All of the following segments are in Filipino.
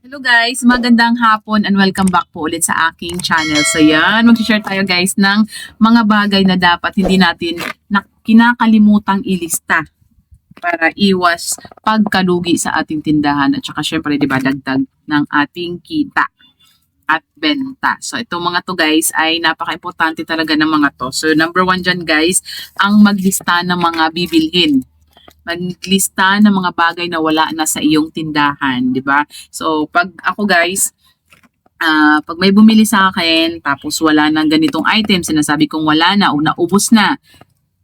Hello guys, magandang hapon and welcome back po ulit sa aking channel. So yan, mag-share tayo guys ng mga bagay na dapat hindi natin na kinakalimutang ilista para iwas pagkalugi sa ating tindahan at saka syempre 'di ba dagdag ng ating kita at benta. So itong mga to guys ay napaka-importante talaga ng mga to. So number one dyan guys, ang maglista ng mga bibilhin maglista ng mga bagay na wala na sa iyong tindahan, 'di ba? So pag ako guys, ah pag may bumili sa akin tapos wala nang ganitong item, sinasabi kong wala na o naubos na.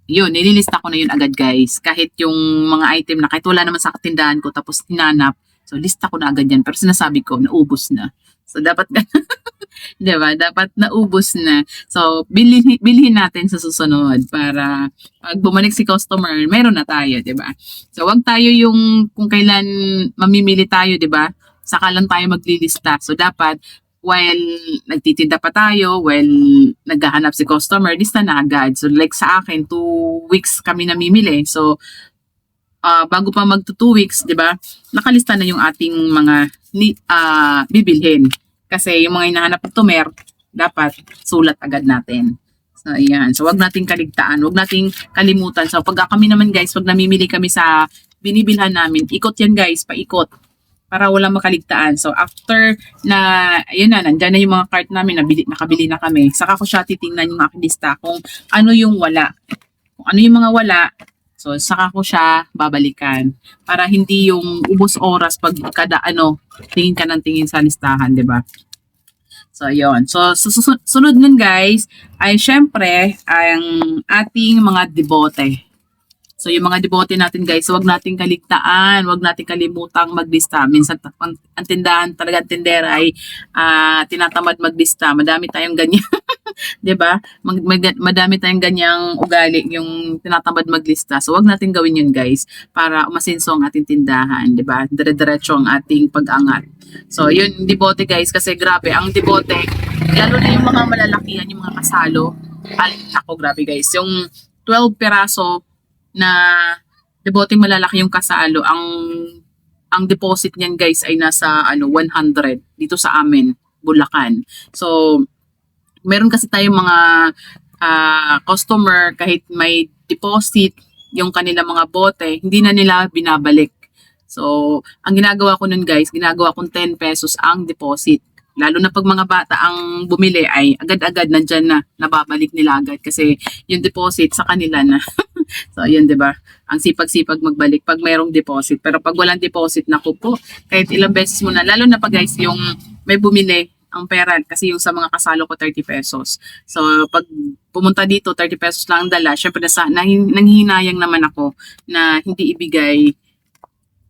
Yun, nililista ko na yun agad guys. Kahit yung mga item na kahit wala naman sa tindahan ko tapos hinanap, so lista ko na agad yan. Pero sinasabi ko, naubos na. So dapat 'di ba? Dapat naubos na. So bilhin bilhin natin sa susunod para pag bumalik si customer, meron na tayo, 'di ba? So wag tayo yung kung kailan mamimili tayo, 'di ba? Saka lang tayo maglilista. So dapat while nagtitinda pa tayo, while naghahanap si customer, lista na agad. So like sa akin, two weeks kami namimili. So ah, bago pa magto two weeks, 'di ba? Nakalista na yung ating mga ni ah, bibilhin. Kasi yung mga hinahanap ng tumer, dapat sulat agad natin. So, ayan. So, wag nating kaligtaan. Wag nating kalimutan. So, pag kami naman guys, pag namimili kami sa binibilhan namin, ikot yan guys, paikot para walang makaligtaan. So, after na, ayun na, nandyan na yung mga cart namin, nabili, nakabili na kami. Saka ko siya titingnan yung aking lista kung ano yung wala. Kung ano yung mga wala, so saka ko siya babalikan. Para hindi yung ubos oras pag kada ano, tingin ka ng tingin sa listahan, di ba? So, yun. So, su- su- sunod nun guys, ay syempre, ang ating mga debote. So, yung mga debote natin guys, wag nating kaligtaan, wag nating kalimutang maglista. Minsan, ang, tindahan talaga, ang tindera ay ah, tinatamad maglista. Madami tayong ganyan. 'di ba? Mag, mag- madami tayong ganyang ugali yung tinatamad maglista. So, wag natin gawin yun guys para umasinso ang ating tindahan, 'di ba? Dire-diretso ang ating pag-angat. So, yun, debote guys, kasi grabe, ang debote, lalo na yung mga malalakihan, yung mga kasalo, ay, ako, grabe guys, yung 12 peraso na debote malalaki yung kasalo, ang ang deposit niyan guys ay nasa ano 100 dito sa amin, Bulacan. So, meron kasi tayong mga ah, customer kahit may deposit yung kanila mga bote, hindi na nila binabalik. So, ang ginagawa ko nun guys, ginagawa kong 10 pesos ang deposit. Lalo na pag mga bata ang bumili ay agad-agad nandyan na, nababalik nila agad kasi yung deposit sa kanila na. so, yun 'di ba? Ang sipag-sipag magbalik pag mayroong deposit. Pero pag walang deposit, naku po, kahit ilang beses mo na, lalo na pag guys, yung may bumili, ang pera kasi yung sa mga kasalo ko 30 pesos. So pag pumunta dito 30 pesos lang ang dala, syempre nasa nanghihinayang naman ako na hindi ibigay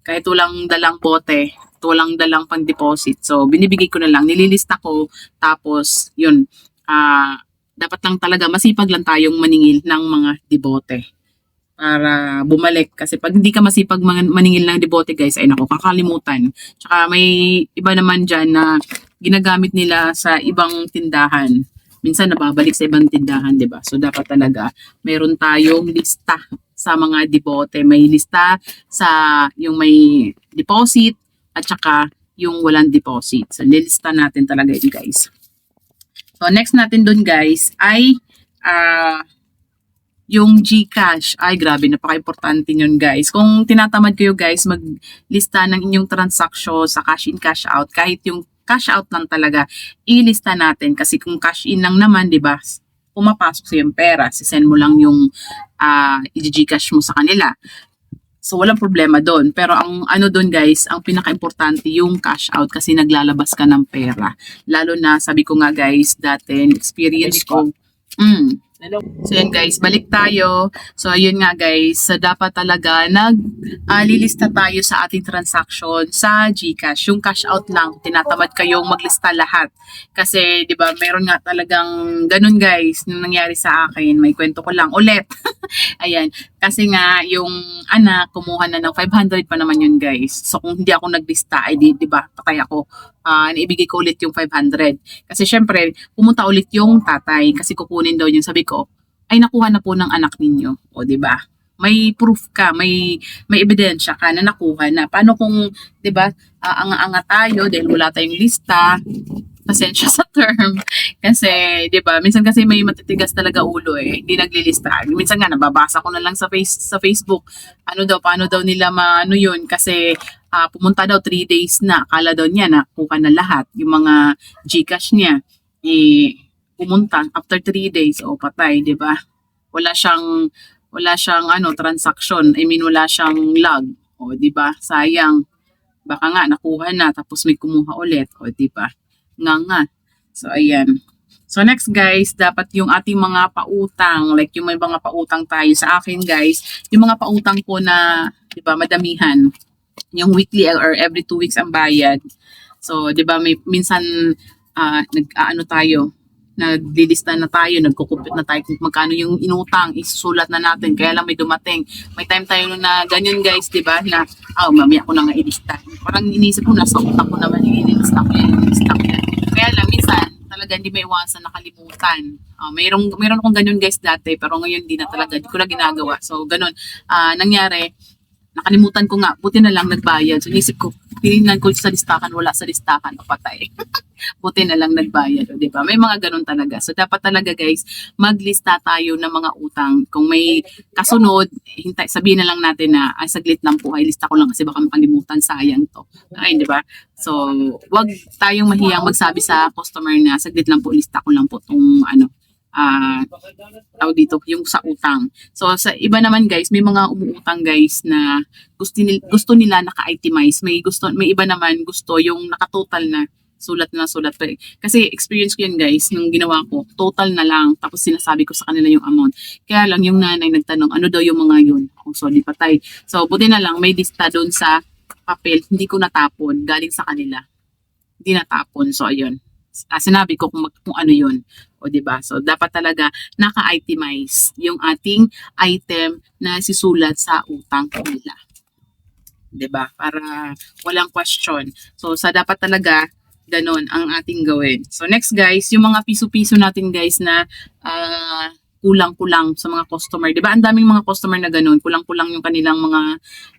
kahit walang dalang bote, walang dalang pang deposit. So binibigay ko na lang, nililista ko tapos yun ah dapat lang talaga masipag lang tayong maningil ng mga debote para bumalik kasi pag hindi ka masipag man- maningil ng debote guys ay nako kakalimutan tsaka may iba naman dyan na ginagamit nila sa ibang tindahan. Minsan nababalik sa ibang tindahan, 'di ba? So dapat talaga meron tayong lista sa mga debote. May lista sa yung may deposit at saka yung walang deposit. So nilista natin talaga yun, guys. So next natin dun guys ay ah yung GCash. Ay, grabe, napaka-importante yun, guys. Kung tinatamad kayo, guys, maglista ng inyong transaction sa cash in, cash out, kahit yung cash out lang talaga, ilista natin. Kasi kung cash in lang naman, di ba, pumapasok sa yung pera, sisend mo lang yung uh, i-gcash mo sa kanila. So, walang problema doon. Pero ang ano doon guys, ang pinaka-importante yung cash out kasi naglalabas ka ng pera. Lalo na, sabi ko nga guys, dati, experience ko, mm, Hello. So yan guys, balik tayo. So ayun nga guys, so dapat talaga nag lilista tayo sa ating transaction sa GCash. Yung cash out lang, tinatamad kayong maglista lahat. Kasi 'di ba, meron nga talagang ganun guys nung nangyari sa akin. May kwento ko lang ulit. Ayan, kasi nga yung anak kumuha na ng 500 pa naman yun guys. So kung hindi ako naglista, ay di, di ba, patay ako. Ah, naibigay ko ulit yung 500. Kasi syempre, pumunta ulit yung tatay kasi kukunin daw yun. Sabi ko, ay nakuha na po ng anak ninyo. O, di ba? may proof ka, may may ebidensya ka na nakuha na. Paano kung, 'di ba, ah, anga-anga tayo dahil wala tayong lista, pasensya sa term. Kasi, 'di ba, minsan kasi may matitigas talaga ulo eh, hindi naglilista. Minsan nga nababasa ko na lang sa face sa Facebook, ano daw paano daw nila maano 'yun kasi ah, pumunta daw 3 days na. Akala daw niya nakuha na lahat yung mga GCash niya. Eh pumunta after 3 days o patay, 'di ba? Wala siyang wala siyang ano transaction. I mean wala siyang log. O 'di ba? Sayang. Baka nga nakuha na tapos may kumuha ulit. O 'di ba? Nga nga. So ayan. So next guys, dapat yung ating mga pautang, like yung may mga pautang tayo sa akin guys, yung mga pautang ko na, 'di ba, madamihan. Yung weekly or every two weeks ang bayad. So, 'di ba, may minsan ah nag-aano tayo, naglilista na tayo, nagkukupit na tayo kung magkano yung inutang, isusulat na natin, kaya lang may dumating. May time tayo na ganyan guys, di ba, na, ah, mamaya ko na nga ilista. Parang inisip ko, nasa utak ko naman yung ilista ko yan, ilista ko. Talaga hindi may iwasan nakalimutan. Ah, mayroong, mayroon akong ganyan guys dati, pero ngayon hindi na talaga, hindi ko na ginagawa. So, ganun. Ah, nangyari, nakalimutan ko nga, buti na lang nagbayad. So, inisip ko, tinignan ko sa listahan, wala sa listahan, o patay. buti na lang nagbayad, o, di ba? May mga ganun talaga. So, dapat talaga guys, maglista tayo ng mga utang. Kung may kasunod, hintay, sabihin na lang natin na, ay, saglit lang po, ay, lista ko lang kasi baka makalimutan, sayang to. Ay, di ba? So, wag tayong mahiyang magsabi sa customer na, saglit lang po, lista ko lang po tong, ano, ah, tawag dito, yung sa utang. So, sa iba naman guys, may mga umuutang guys na gusto, nil, gusto nila naka-itemize. May gusto, may iba naman gusto yung nakatotal na sulat na sulat. Kasi experience ko yun guys, nung ginawa ko, total na lang, tapos sinasabi ko sa kanila yung amount. Kaya lang yung nanay nagtanong, ano daw yung mga yun? Oh, so, di patay. So, buti na lang, may lista doon sa papel, hindi ko natapon, galing sa kanila. Hindi natapon. So, ayun. Ah, sinabi ko kung, mag- kung ano yun. O, di ba? So, dapat talaga naka-itemize yung ating item na sisulat sa utang nila. 'di ba? Para walang question. So sa dapat talaga ganun ang ating gawin. So next guys, yung mga piso-piso natin guys na ah, kulang-kulang sa mga customer. 'Di ba? Ang daming mga customer na ganun, kulang-kulang yung kanilang mga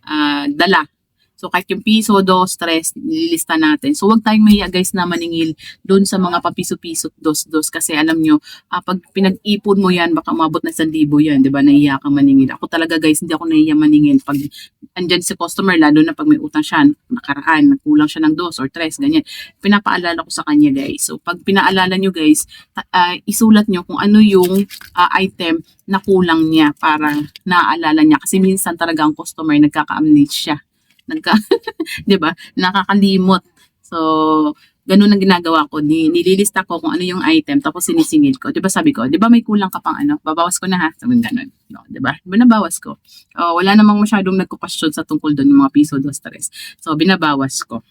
ah, dala. So kahit yung piso, dos, tres, nililista natin. So wag tayong mahiya guys na maningil doon sa mga papiso-piso, dos, dos. Kasi alam nyo, ah, pag pinag-ipon mo yan, baka umabot na sa libo yan, di ba? Nahiya kang maningil. Ako talaga guys, hindi ako nahiya maningil. Pag andyan si customer, lalo na pag may utang siya, nakaraan, kulang siya ng dos or tres, ganyan. Pinapaalala ko sa kanya guys. So pag pinaalala nyo guys, ah, isulat nyo kung ano yung ah, item na kulang niya para naaalala niya. Kasi minsan talaga ang customer nagkaka-amnesia. Nagka, 'di ba? Nakakalimot. So, ganun ang ginagawa ko. Ni, nililista ko kung ano yung item, tapos sinisingil ko. 'Di ba sabi ko, 'di ba may kulang ka pang ano? Babawas ko na ha. Sabi ganun. No, 'di ba? 'Di ba nabawas ko? Oh, wala namang masyadong nagko-question sa tungkol doon yung mga piso dos tres. So, binabawas ko.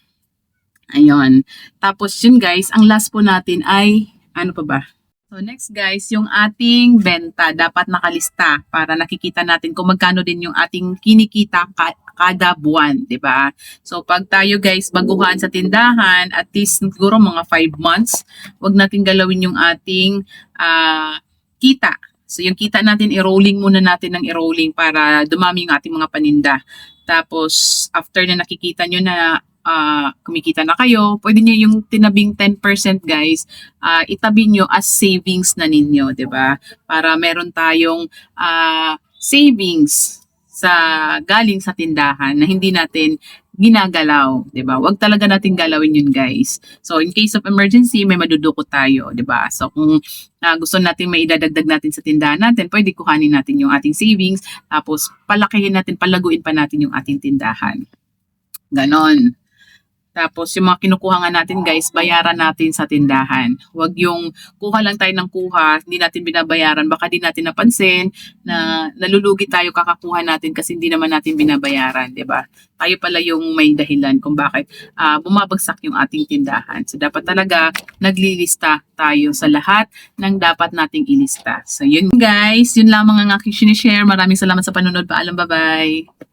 Ayun. Tapos yun guys, ang last po natin ay ano pa ba? So next guys, yung ating benta dapat nakalista para nakikita natin kung magkano din yung ating kinikita ka- kada buwan, 'di ba? So pag tayo guys baguhan sa tindahan, at least siguro mga 5 months, wag natin galawin yung ating ah, kita. So yung kita natin, i-rolling muna natin ng i-rolling para dumami yung ating mga paninda. Tapos after na nakikita nyo na ah, kumikita na kayo, pwede nyo yung tinabing 10% guys, ah, itabi nyo as savings na ninyo, 'di ba? Para meron tayong ah, savings sa galing sa tindahan na hindi natin ginagalaw, 'di ba? Huwag talaga natin galawin 'yun, guys. So in case of emergency, may madudukot tayo, 'di ba? So kung ah, gusto natin may idadagdag natin sa tindahan natin, pwede kuhanin natin yung ating savings, tapos palakihin natin, palaguin pa natin yung ating tindahan. Ganon. Tapos yung mga kinukuha nga natin guys, bayaran natin sa tindahan. Huwag yung kuha lang tayo ng kuha, hindi natin binabayaran, baka di natin napansin na nalulugi tayo kakakuha natin kasi hindi naman natin binabayaran, 'di ba? Tayo pala yung may dahilan kung bakit ah, bumabagsak yung ating tindahan. So dapat talaga naglilista tayo sa lahat ng dapat nating ilista. So yun guys, yun lamang ang aking sinishare. Maraming salamat sa panonood. Paalam, bye-bye.